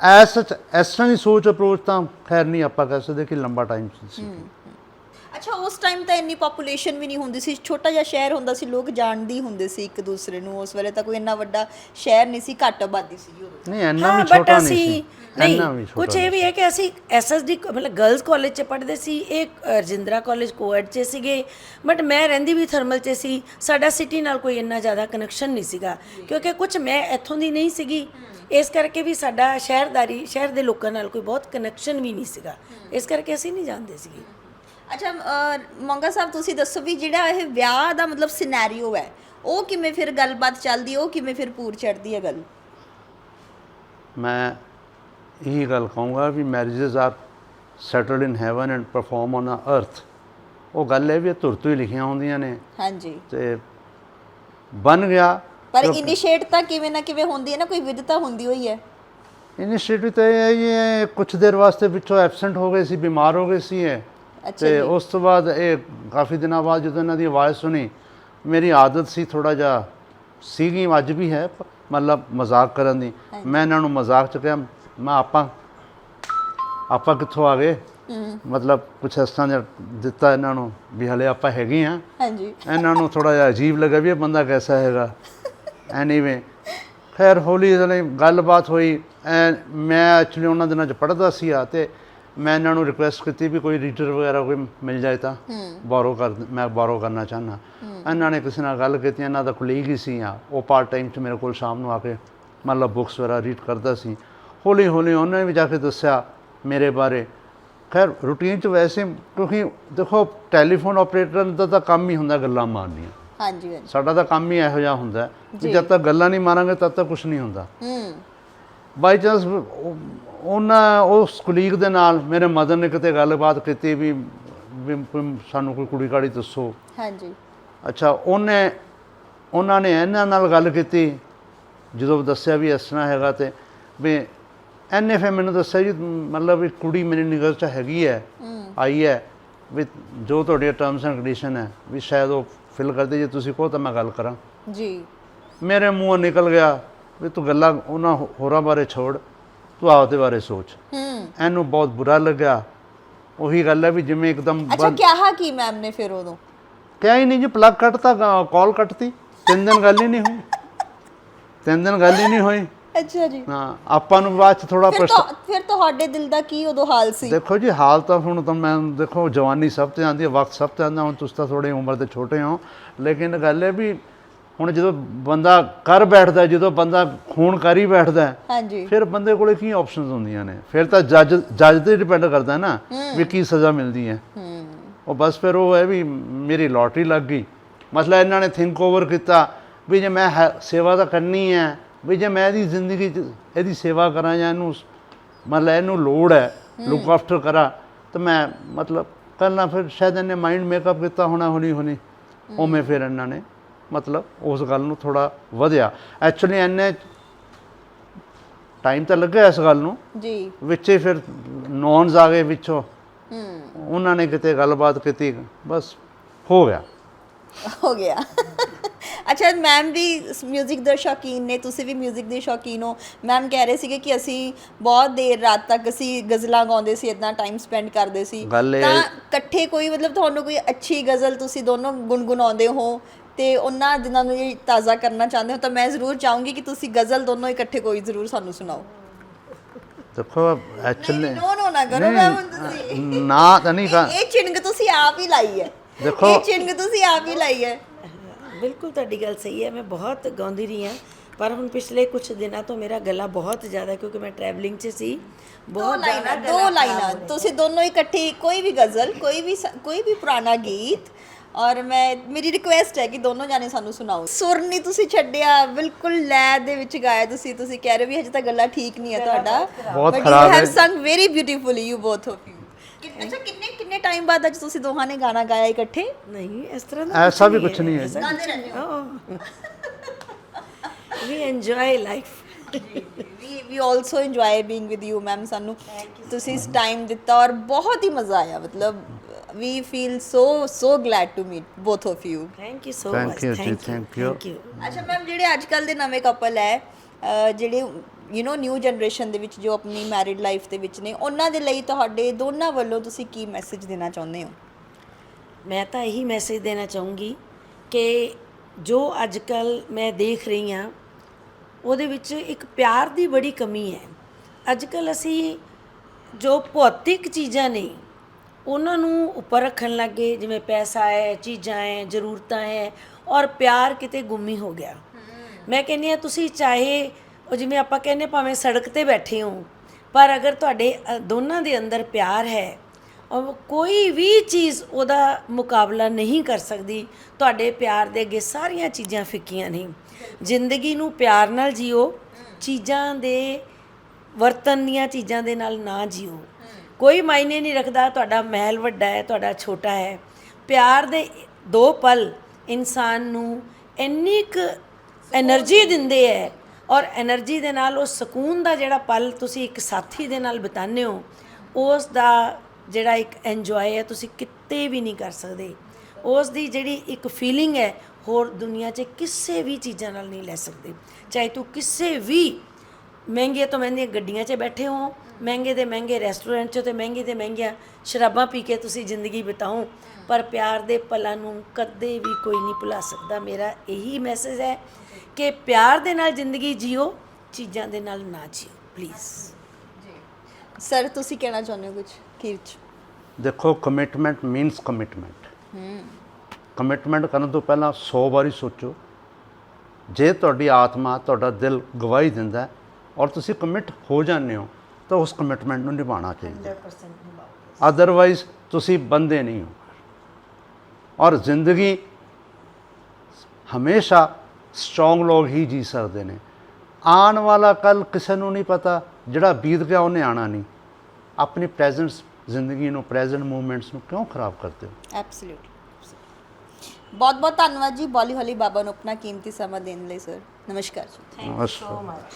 ਐਸ ਇਸ ਤਰ੍ਹਾਂ ਦੀ ਸੋਚ ਅਪਰੋਚ ਤਾਂ ਖੈਰ ਨਹੀਂ ਆਪਾਂ ਕਹਿ ਸਕਦੇ ਕਿ ਲੰਬਾ ਟਾਈਮ ਸੀ। ਅੱਛਾ ਉਸ ਟਾਈਮ ਤਾਂ ਇੰਨੀ ਪੋਪੂਲੇਸ਼ਨ ਵੀ ਨਹੀਂ ਹੁੰਦੀ ਸੀ। ਛੋਟਾ ਜਿਹਾ ਸ਼ਹਿਰ ਹੁੰਦਾ ਸੀ ਲੋਕ ਜਾਣਦੇ ਹੀ ਹੁੰਦੇ ਸੀ ਇੱਕ ਦੂਸਰੇ ਨੂੰ। ਉਸ ਵੇਲੇ ਤਾਂ ਕੋਈ ਇੰਨਾ ਵੱਡਾ ਸ਼ਹਿਰ ਨਹੀਂ ਸੀ ਘੱਟ ਆਬਾਦੀ ਸੀ ਉਦੋਂ। ਨਹੀਂ ਇੰਨਾ ਵੀ ਬਟ ਛੋਟਾ ਨਹੀਂ ਅਸੀਂ ਸੀ। ਨਹੀਂ ਇੰਨਾ ਵੀ ਕੁਝ ਛੋਟਾ ਇਹ ਵੀ ਹੈ ਕਿ ਅਸੀਂ ਐਸਐਸਡੀ ਮਤਲਬ ਗਰਲਸ ਕਾਲਜ 'ਚ ਪੜ੍ਹਦੇ ਸੀ ਇਹ ਰਜਿੰਦਰਾ ਕਾਲਜ ਕੋਐਡ 'ਚ ਸੀਗੇ। ਬਟ ਮੈਂ ਰਹਿੰਦੀ ਵੀ ਥਰਮਲ 'ਚ ਸੀ। ਸਾਡਾ ਸਿਟੀ ਨਾਲ ਕੋਈ ਇੰਨਾ ਜ਼ਿਆਦਾ ਕਨੈਕਸ਼ਨ ਨਹੀਂ ਸੀਗਾ। ਕਿਉਂਕਿ ਕੁਝ ਮੈਂ ਇੱਥੋਂ ਦੀ ਨਹੀਂ ਸੀਗੀ। ਇਸ ਕਰਕੇ ਵੀ ਸਾਡਾ ਸ਼ਹਿਰਦਾਰੀ ਸ਼ਹਿਰ ਦੇ ਲੋਕਾਂ ਨਾਲ ਕੋਈ ਬਹੁਤ ਕਨੈਕਸ਼ਨ ਵੀ ਨਹੀਂ ਸੀਗਾ। ਇਸ ਕਰਕੇ ਅਸੀਂ ਨਹੀਂ ਜਾਣਦੇ ਸੀਗੇ। ਅੱਛਾ ਮੰਗਾ ਸਾਹਿਬ ਤੁਸੀਂ ਦੱਸੋ ਵੀ ਜਿਹੜਾ ਇਹ ਵਿਆਹ ਦਾ ਮਤਲਬ ਸਿਨੈਰੀਓ ਹੈ ਉਹ ਕਿਵੇਂ ਫਿਰ ਗੱਲਬਾਤ ਚੱਲਦੀ ਉਹ ਕਿਵੇਂ ਫਿਰ ਪੂਰ ਚੜਦੀ ਹੈ ਗੱਲ? ਮੈਂ ਇਹੀ ਗੱਲ ਕਹੂੰਗਾ ਵੀ marriages are settled in heaven and perform on earth ਉਹ ਗੱਲ ਵੀ ਇਹ ਧੁਰ ਤੋਂ ਹੀ ਲਿਖੀਆਂ ਹੁੰਦੀਆਂ ਨੇ। ਹਾਂਜੀ। ਤੇ ਬਨ ਗਿਆ। ਪਰ ਇਨੀਸ਼ੀਏਟ ਤਾਂ ਕਿਵੇਂ ਨਾ ਕਿਵੇਂ ਹੁੰਦੀ ਹੈ ਨਾ ਕੋਈ ਵਿਧਤਾ ਹੁੰਦੀ ਹੋਈ ਹੈ। ਇਨੀਸ਼ੀਏਟਿਵ ਤਾਂ ਇਹ ਹੈ ਕੁਝ ਦੇਰ ਵਾਸਤੇ ਵਿੱਚੋਂ ਐਬਸੈਂਟ ਹੋ ਗਏ ਸੀ ਬਿਮਾਰ ਹੋ ਗਏ ਸੀ ਤੇ ਉਸ ਤੋਂ ਬਾਅਦ ਇਹ ਕਾਫੀ ਦਿਨਾਂ ਬਾਅਦ ਜਦੋਂ ਇਹਨਾਂ ਦੀ ਆਵਾਜ਼ ਸੁਣੀ ਮੇਰੀ ਆਦਤ ਸੀ ਥੋੜਾ ਜਿਹਾ ਸੀਗੀ ਅੱਜ ਵੀ ਹੈ ਮਤਲਬ ਮਜ਼ਾਕ ਕਰਨ ਦੀ। ਮੈਂ ਇਹਨਾਂ ਨੂੰ ਮਜ਼ਾਕ ਚ ਕਿਹਾ ਮੈਂ ਆਪਾਂ ਆਪਾਂ ਕਿੱਥੋਂ ਆ ਗਏ? ਮਤਲਬ ਕੁਛ ਇਸ ਤਰ੍ਹਾਂ ਦਿੱਤਾ ਇਹਨਾਂ ਨੂੰ ਵੀ ਹਲੇ ਆਪਾਂ ਹੈਗੇ ਆ ਹਾਂਜੀ। ਇਹਨਾਂ ਨੂੰ ਥੋੜਾ ਜਿਹਾ ਅਜੀਬ ਲੱਗਾ ਵੀ ਇਹ ਬੰਦਾ ਕੈਸਾ ਹੈਗਾ। ਐਨੀਵੇ ਖੈਰ ਹੌਲੀ ਹੌਲੀ ਗੱਲਬਾਤ ਹੋਈ ਐ ਮੈਂ ਐਕਚੁਅਲੀ ਉਹਨਾਂ ਦਿਨਾਂ 'ਚ ਪੜ੍ਹਦਾ ਸੀ ਆ ਤੇ ਮੈਂ ਇਹਨਾਂ ਨੂੰ ਰਿਕੁਐਸਟ ਕੀਤੀ ਵੀ ਕੋਈ ਰੀਡਰ ਵਗੈਰਾ ਕੋਈ ਮਿਲ ਜਾਏ ਤਾਂ ਬਾਰੋ ਕਰ ਮੈਂ ਬਾਰੋ ਕਰਨਾ ਚਾਹਨਾ ਇਹਨਾਂ ਨੇ ਕਿਸੇ ਨਾਲ ਗੱਲ ਕੀਤੀ ਇਹਨਾਂ ਦਾ ਕੋਲੀਗ ਹੀ ਸੀ ਆ। ਉਹ ਪਾਰਟ ਟਾਈਮ 'ਚ ਮੇਰੇ ਕੋਲ ਸ਼ਾਮ ਨੂੰ ਆ ਕੇ ਮਤਲਬ ਬੁੱਕਸ ਵਗੈਰਾ ਰੀਡ ਕਰਦਾ ਸੀ। ਹੌਲੀ ਹੌਲੀ ਉਹਨਾਂ ਨੇ ਵੀ ਜਾ ਕੇ ਦੱਸਿਆ ਮੇਰੇ ਬਾਰੇ। ਖੈਰ ਰੂਟੀਨ 'ਚ ਵੈਸੇ ਕਿਉਂਕਿ ਦੇਖੋ ਟੈਲੀਫੋਨ ਆਪਰੇਟਰ ਦਾ ਤਾਂ ਕੰਮ ਹੀ ਹੁੰਦਾ ਗੱਲਾਂ ਮਾਰਨੀਆਂ। ਹਾਂਜੀ ਹਾਂਜੀ। ਸਾਡਾ ਤਾਂ ਕੰਮ ਹੀ ਇਹੋ ਜਿਹਾ ਹੁੰਦਾ। ਜਦ ਤੱਕ ਗੱਲਾਂ ਨਹੀਂ ਮਾਰਾਂਗੇ ਤਦ ਤੱਕ ਕੁਝ ਨਹੀਂ ਹੁੰਦਾ। ਹੂੰ। ਬਾਈ ਚਾਂਸ ਉਹਨਾਂ ਉਸ ਕੁਲੀਗ ਦੇ ਨਾਲ ਮੇਰੇ ਮਦਰ ਨੇ ਕਿਤੇ ਗੱਲਬਾਤ ਕੀਤੀ ਵੀ ਵੀ ਸਾਨੂੰ ਕੋਈ ਕੁੜੀ ਕਾੜੀ ਦੱਸੋ। ਹਾਂਜੀ। ਅੱਛਾ ਉਹਨੇ ਉਹਨਾਂ ਨੇ ਇਹਨਾਂ ਨਾਲ ਗੱਲ ਕੀਤੀ ਜਦੋਂ ਦੱਸਿਆ ਵੀ ਇਸ ਤਰ੍ਹਾਂ ਹੈਗਾ ਤੇ ਵੀ ਇਹਨੇ ਫਿਰ ਮੈਨੂੰ ਦੱਸਿਆ ਜੀ ਮਤਲਬ ਇੱਕ ਕੁੜੀ ਮੇਰੀ ਨਿਗਰ ਚ ਹੈਗੀ ਹੈ ਆਈ ਹੈ ਵੀ ਜੋ ਤੁਹਾਡੇ ਟਰਮਸ ਐਂਡ ਕੰਡੀਸ਼ਨ ਹੈ ਵੀ ਸ਼ਾਇਦ ਉਹ ਫਿਲ ਕਰਦੇ ਜੇ ਤੁਸੀਂ ਕਹੋ ਤਾਂ ਮੈਂ ਗੱਲ ਕਰਾਂ। ਜੀ। ਮੇਰੇ ਮੂੰਹੋਂ ਨਿਕਲ ਗਿਆ ਵੀ ਤੂੰ ਗੱਲਾਂ ਉਹਨਾਂ ਹੋਰਾਂ ਬਾਰੇ ਛੋੜ। ਤੂੰ ਆਪਦੇ ਬਾਰੇ ਸੋਚ। ਹੂੰ। ਇਹਨੂੰ ਬਹੁਤ ਬੁਰਾ ਲੱਗਿਆ। ਉਹੀ ਗੱਲ ਹੈ ਵੀ ਜਿਵੇਂ ਇੱਕਦਮ ਅੱਛਾ ਕਿਹਾ ਕੀ ਮੈਮ ਨੇ ਫਿਰ ਉਦੋਂ? ਕਿਹਾ ਹੀ ਨਹੀਂ ਜੀ ਪਲੱਗ ਕੱਟਤਾ ਕਾਲ ਕੱਟਤੀ। ਤਿੰਨ ਦਿਨ ਗੱਲ ਹੀ ਨਹੀਂ ਹੋਈ। ਤਿੰਨ ਦਿਨ ਗੱਲ ਹੀ ਨਹੀਂ ਹੋਈ। ਅੱਛਾ ਜੀ। ਹਾਂ ਆਪਾਂ ਨੂੰ ਬਾਅਦ ਚ ਥੋੜਾ ਫਿਰ ਪ੍ਰਸ਼ਨ ਤਾਂ ਫਿਰ ਤੁਹਾਡੇ ਦਿਲ ਦਾ ਕੀ ਉਦੋਂ ਹਾਲ ਸੀ? ਦੇਖੋ ਜੀ ਹਾਲ ਤਾਂ ਹੁਣ ਤਾਂ ਮੈਂ ਦੇਖੋ ਜਵਾਨੀ ਸਭ ਤੇ ਆਉਂਦੀ ਹੈ ਵਕਤ ਸਭ ਤੇ ਆਉਂਦਾ। ਹੁਣ ਤੁਸੀਂ ਤਾਂ ਥੋੜੀ ਉਮਰ ਦੇ ਛੋਟੇ ਹੋ। ਲੇਕਿਨ ਗੱਲ ਹੈ ਵੀ ਹੁਣ ਜਦੋਂ ਬੰਦਾ ਕਰ ਬੈਠਦਾ ਜਦੋਂ ਬੰਦਾ ਖੂਨ ਕਰ ਹੀ ਬੈਠਦਾ ਹਾਂਜੀ। ਫਿਰ ਬੰਦੇ ਕੋਲੇ ਕੀ ਆਪਸ਼ਨਸ ਹੁੰਦੀਆਂ ਨੇ? ਫਿਰ ਤਾਂ ਜੱਜ ਜੱਜ ਤੇ ਡਿਪੈਂਡ ਕਰਦਾ ਹੈ। ਨਾ ਵੀ ਕੀ ਸਜ਼ਾ ਮਿਲਦੀ ਹੈ। ਹੂੰ। ਉਹ ਬਸ ਫਿਰ ਉਹ ਹੈ ਵੀ ਮੇਰੀ ਲੋਟਰੀ ਲੱਗ ਗਈ। ਮਸਲਾ ਇਹਨਾਂ ਨੇ ਥਿੰਕ ਓਵਰ ਕੀਤਾ ਵੀ ਜੇ ਮੈਂ ਸੇਵਾ ਤਾਂ ਕਰਨੀ ਹੈ ਵੀ ਜੇ ਮੈਂ ਇਹਦੀ ਜ਼ਿੰਦਗੀ 'ਚ ਇਹਦੀ ਸੇਵਾ ਕਰਾਂ ਜਾਂ ਇਹਨੂੰ ਮਤਲਬ ਇਹਨੂੰ ਲੋੜ ਹੈ ਲੁੱਕ ਆਫਟਰ ਕਰਾਂ ਤਾਂ ਮੈਂ ਮਤਲਬ ਕਰਨਾ ਫਿਰ ਸ਼ਾਇਦ ਇਹਨੇ ਮਾਈਂਡ ਮੇਕਅਪ ਕੀਤਾ ਹੋਣਾ ਹੁਣੀ ਹੁਣੀ ਉਵੇਂ ਫਿਰ ਇਹਨਾਂ ਨੇ ਮਤਲਬ ਉਸ ਗੱਲ ਨੂੰ ਥੋੜਾ ਵਧਿਆ ਐਕਚੁਅਲੀ ਇਹਨੇ ਟਾਈਮ ਤਾਂ ਲੱਗਾ ਇਸ ਗੱਲ ਨੂੰ ਜੀ ਵਿੱਚੇ ਫਿਰ ਨੌਨਸ ਆ ਗਏ ਵਿੱਚੋਂ ਹੂੰ ਉਹਨਾਂ ਨੇ ਕਿਤੇ ਗੱਲਬਾਤ ਕੀਤੀ ਬਸ ਹੋ ਗਿਆ ਹੋ ਗਿਆ ਅੱਛਾ ਮੈਮ ਵੀ 뮤직 ਦੇ ਸ਼ੌਕੀਨ ਨੇ ਤੁਸੀਂ ਵੀ 뮤직 ਦੇ ਸ਼ੌਕੀਨ ਹੋ ਮੈਮ ਕਹਿ ਰਹੇ ਸੀਗੇ ਕਿ ਅਸੀਂ ਬਹੁਤ ਦੇਰ ਰਾਤ ਤੱਕ ਅਸੀਂ ਗਜ਼ਲਾਂ ਗਾਉਂਦੇ ਸੀ ਇਦਾਂ ਟਾਈਮ ਸਪੈਂਡ ਕਰਦੇ ਸੀ ਗੱਲ ਇਹ- ਤਾਂ ਇਕੱਠੇ ਕੋਈ ਮਤਲਬ ਤੁਹਾਨੂੰ ਕੋਈ ਅੱਛੀ ਗਜ਼ਲ ਤੁਸੀਂ ਦੋਨੋਂ ਗੁੰਗੁਣਾਉਂਦੇ ਹੋ ਤੇ ਉਹਨਾਂ ਦਿਨਾਂ ਨੂੰ ਇਹ ਤਾਜ਼ਾ ਕਰਨਾ ਚਾਹੁੰਦੇ ਹੋ ਤਾਂ ਮੈਂ ਜ਼ਰੂਰ ਚਾਹੂੰਗੀ ਕਿ ਤੁਸੀਂ ਗਜ਼ਲ ਦੋਨੋਂ ਇਕੱਠੇ ਕੋਈ ਜ਼ਰੂਰ ਸਾਨੂੰ ਸੁਣਾਓ। ਦੇਖੋ ਐਕਚੁਅਲੀ ਨੋ ਨੋ ਨਾ ਕਰੋ ਮੈਂ ਹੁਣ ਤੁਸੀਂ ਨਾ ਤਾਂ ਨਹੀਂ ਇਹ ਚਿੰਗ ਤੁਸੀਂ ਆਪ ਹੀ ਲਾਈ ਹੈ। ਦੇਖੋ- ਇਹ ਚਿੰਗ ਤੁਸੀਂ ਆਪ ਹੀ ਲਾਈ ਹੈ। ਬਿਲਕੁਲ ਤੁਹਾਡੀ ਗੱਲ ਸਹੀ ਹੈ ਮੈਂ ਬਹੁਤ ਗਾਉਂਦੀ ਰਹੀ ਹਾਂ। ਪਰ ਹੁਣ ਪਿਛਲੇ ਕੁਝ ਦਿਨਾਂ ਤੋਂ ਮੇਰਾ ਗਲਾ ਬਹੁਤ ਜ਼ਿਆਦਾ ਕਿਉਂਕਿ ਮੈਂ ਟਰੈਵਲਿੰਗ 'ਚ ਸੀ। ਬਹੁਤ ਲਾਈਨਾਂ ਦੋ ਲਾਈਨਾਂ। ਤੁਸੀਂ ਦੋਨੋਂ ਇਕੱਠੀ ਕੋਈ ਵੀ ਗਜ਼ਲ ਕੋਈ ਵੀ ਕੋਈ ਵੀ ਪੁਰਾਣਾ ਗੀਤ ਔਰ ਮੈਂ ਮੇਰੀ ਰਿਕੁਐਸਟ ਹੈ ਕਿ ਦੋਨੋਂ ਜਾਨੇ ਸਾਨੂੰ ਸੁਣਾਓ। ਸੁਰ ਨਹੀਂ ਤੁਸੀਂ ਛੱਡਿਆ ਬਿਲਕੁਲ ਲੈ ਦੇ ਵਿੱਚ ਗਾਇਆ ਤੁਸੀਂ ਤੁਸੀਂ ਕਹਿ ਰਹੇ ਹੋ ਵੀ ਹਜੇ ਤਾਂ ਗੱਲਾਂ ਠੀਕ ਨਹੀਂ ਹੈ ਤੁਹਾਡਾ। ਬਹੁਤ ਖਰਾਬ you ਹੈ। have sung very beautifully you both of you. ਕਿ- ਅੱਛਾ ਕਿੰਨੇ ਕਿੰਨੇ ਟਾਈਮ ਬਾਅਦ ਅੱਜ ਤੁਸੀਂ ਦੋਹਾਂ ਨੇ ਗਾਣਾ ਗਾਇਆ ਇਕੱਠੇ? ਨਹੀਂ ਇਸ ਤਰ੍ਹਾਂ ਦਾ ਐਸਾ ਵੀ ਕੁਛ ਨਹੀਂ ਹੈ। ਗਾਉਂਦੇ ਰਹਿੰਦੇ ਵੀ enjoy life we we also enjoy being with you ma'am ਸਾਨੂੰ ਤੁਸੀਂ ਇਸ ਟਾਈਮ ਦਿੱਤਾ ਔਰ ਬਹੁਤ ਹੀ ਮਜ਼ਾ ਆਇਆ ਮਤਲਬ we feel so so glad to meet both of you thank you so Thank much you ਜੀ, thank you thank you. Thank you ਅੱਛਾ ਮੈਮ ਜਿਹੜੇ ਅੱਜ ਕੱਲ ਦੇ ਨਵੇਂ ਕਪਲ ਹੈ ਅਹ ਜਿਹੜੇ ਯੂ نو ਨਿਊ ਜਨਰੇਸ਼ਨ ਦੇ ਵਿੱਚ ਜੋ ਆਪਣੀ ਮੈਰਿਡ ਲਾਈਫ ਦੇ ਵਿੱਚ ਨੇ ਉਹਨਾਂ ਦੇ ਲਈ ਤੁਹਾਡੇ ਦੋਨਾਂ ਵੱਲੋਂ ਤੁਸੀਂ ਕੀ ਮੈਸੇਜ ਦੇਣਾ ਚਾਹੁੰਦੇ ਹੋ ਮੈਂ ਤਾਂ ਇਹੀ ਮੈਸੇਜ ਦੇਣਾ ਚਾਹੂੰਗੀ ਕਿ ਜੋ ਅੱਜ ਕੱਲ ਮੈਂ ਦੇਖ ਰਹੀ ਹਾਂ ਉਹਦੇ ਵਿੱਚ ਇੱਕ ਪਿਆਰ ਦੀ ਬੜੀ ਕਮੀ ਹੈ ਅੱਜ ਕੱਲ ਅਸੀਂ ਜੋ ਭੌਤਿਕ ਚੀਜ਼ਾਂ ਨੇ ਉਹਨਾਂ ਨੂੰ ਉੱਪਰ ਰੱਖਣ ਲੱਗੇ ਜਿਵੇਂ ਪੈਸਾ ਹੈ ਚੀਜ਼ਾਂ ਹੈ ਜ਼ਰੂਰਤਾਂ ਹੈ ਔਰ ਪਿਆਰ ਕਿਤੇ ਗੁੰਮੀ ਹੋ ਗਿਆ। ਮੈਂ ਕਹਿੰਦੀ ਆ ਤੁਸੀਂ ਚਾਹੇ ਉਹ ਜਿਵੇਂ ਆਪਾਂ ਕਹਿੰਦੇ ਭਾਵੇਂ ਸੜਕ ਤੇ ਬੈਠੇ ਹੋ ਪਰ ਅਗਰ ਤੁਹਾਡੇ ਦੋਨਾਂ ਦੇ ਅੰਦਰ ਪਿਆਰ ਹੈ ਔਰ ਕੋਈ ਵੀ ਚੀਜ਼ ਉਹਦਾ ਮੁਕਾਬਲਾ ਨਹੀਂ ਕਰ ਸਕਦੀ ਤੁਹਾਡੇ ਪਿਆਰ ਦੇ ਅੱਗੇ ਸਾਰੀਆਂ ਚੀਜ਼ਾਂ ਫਿੱਕੀਆਂ ਨਹੀਂ ਜ਼ਿੰਦਗੀ ਨੂੰ ਪਿਆਰ ਨਾਲ ਜੀਓ ਚੀਜ਼ਾਂ ਦੇ ਵਰਤਨ ਦੀਆਂ ਚੀਜ਼ਾਂ ਦੇ ਨਾਲ ਨਾ ਜੀਓ। ਕੋਈ ਮਾਇਨੇ ਨਹੀਂ ਰੱਖਦਾ ਤੁਹਾਡਾ ਮਹਿਲ ਵੱਡਾ ਹੈ ਤੁਹਾਡਾ ਛੋਟਾ ਹੈ। ਪਿਆਰ ਦੇ ਦੋ ਪਲ ਇਨਸਾਨ ਨੂੰ ਇੰਨੀ ਕੁ એનર્ਜੀ ਦਿੰਦੇ ਹੈ ਔਰ એનર્ਜੀ ਦੇ ਨਾਲ ਉਹ ਸਕੂਨ ਦਾ ਜਿਹੜਾ ਪਲ ਤੁਸੀਂ ਇੱਕ ਸਾਥੀ ਦੇ ਨਾਲ ਬਿਤਾਉਂਦੇ ਹੋ ਉਸ ਦਾ ਜਿਹੜਾ ਇੱਕ ਇੰਜੋਏ ਹੈ ਤੁਸੀਂ ਕਿਤੇ ਵੀ ਨਹੀਂ ਕਰ ਸਕਦੇ। ਉਸ ਦੀ ਜਿਹੜੀ ਇੱਕ ਫੀਲਿੰਗ ਹੈ ਹੋਰ ਦੁਨੀਆ 'ਚ ਕਿਸੇ ਵੀ ਚੀਜ਼ਾਂ ਨਾਲ ਨਹੀਂ ਲੈ ਸਕਦੇ। ਚਾਹੇ ਤੂੰ ਕਿਸੇ ਵੀ ਮਹਿੰਗੇ ਤੋਂ ਮਹਿੰਗੀਆਂ ਗੱਡੀਆਂ 'ਚ ਬੈਠੇ ਹੋ ਮਹਿੰਗੇ ਦੇ ਮਹਿੰਗੇ ਰੈਸਟੋਰੈਂਟ 'ਚ ਤੇ ਮਹਿੰਗੇ ਤੇ ਮਹਿੰਗੀਆਂ ਸ਼ਰਾਬਾਂ ਪੀ ਕੇ ਤੁਸੀਂ ਜ਼ਿੰਦਗੀ ਬਿਤਾਓ। ਪਰ ਪਿਆਰ ਦੇ ਪਲਾਂ ਨੂੰ ਕਦੇ ਵੀ ਕੋਈ ਨਹੀਂ ਭੁਲਾ ਸਕਦਾ। ਮੇਰਾ ਇਹੀ ਮੈਸੇਜ ਹੈ ਕਿ ਪਿਆਰ ਦੇ ਨਾਲ ਜ਼ਿੰਦਗੀ ਜੀਓ ਚੀਜ਼ਾਂ ਦੇ ਨਾਲ ਨਾ ਜੀਓ ਪਲੀਜ਼ ਸਰ ਤੁਸੀਂ ਕਹਿਣਾ ਚਾਹੁੰਦੇ ਹੋ ਕੁਝ ਅਖੀਰ ਚ? ਦੇਖੋ ਕਮਿਟਮੈਂਟ ਮੀਨਸ ਕਮਿਟਮੈਂਟ ਕਮਿਟਮੈਂਟ ਕਰਨ ਤੋਂ ਪਹਿਲਾਂ 100 ਵਾਰੀ ਸੋਚੋ। ਜੇ ਤੁਹਾਡੀ ਆਤਮਾ ਤੁਹਾਡਾ ਦਿਲ ਗਵਾਹੀ ਦਿੰਦਾ ਹੈ ਔਰ ਤੁਸੀਂ ਕਮਿਟ ਹੋ ਜਾਂਦੇ ਹੋ ਤਾਂ ਉਸ ਕਮਿਟਮੈਂਟ ਨੂੰ ਨਿਭਾਉਣਾ ਚਾਹੀਦਾ। ਅਦਰਵਾਈਜ਼ ਤੁਸੀਂ ਬੰਦੇ ਨਹੀਂ ਹੋ। ਔਰ ਜ਼ਿੰਦਗੀ ਹਮੇਸ਼ਾ ਸਟਰੋਂਗ ਲੋਕ ਹੀ ਜੀ ਸਕਦੇ ਨੇ। ਆਉਣ ਵਾਲਾ ਕੱਲ ਕਿਸੇ ਨੂੰ ਨਹੀਂ ਪਤਾ ਜਿਹੜਾ ਬੀਤ ਗਿਆ ਉਹਨੇ ਆਣਾ ਨਹੀਂ। ਆਪਣੀ ਪ੍ਰੈਜ਼ੈਂਟਸ ਜ਼ਿੰਦਗੀ ਨੂੰ ਪ੍ਰੈਜ਼ੈਂਟ ਮੂਵਮੈਂਟਸ ਨੂੰ ਕਿਉਂ ਖਰਾਬ ਕਰਦੇ ਹੋ? ਐਬਸੋਲੂਟ ਬਹੁਤ ਬਹੁਤ ਧੰਨਵਾਦ ਜੀ ਬੋਲੀ ਹੋਲੀ ਬਾਬਾ ਨੂੰ ਆਪਣਾ ਕੀਮਤੀ ਸਮਾਂ ਦੇਣ ਲਈ ਸਰ ਨਮਸਕਾਰ ਜੀ। Thank you so much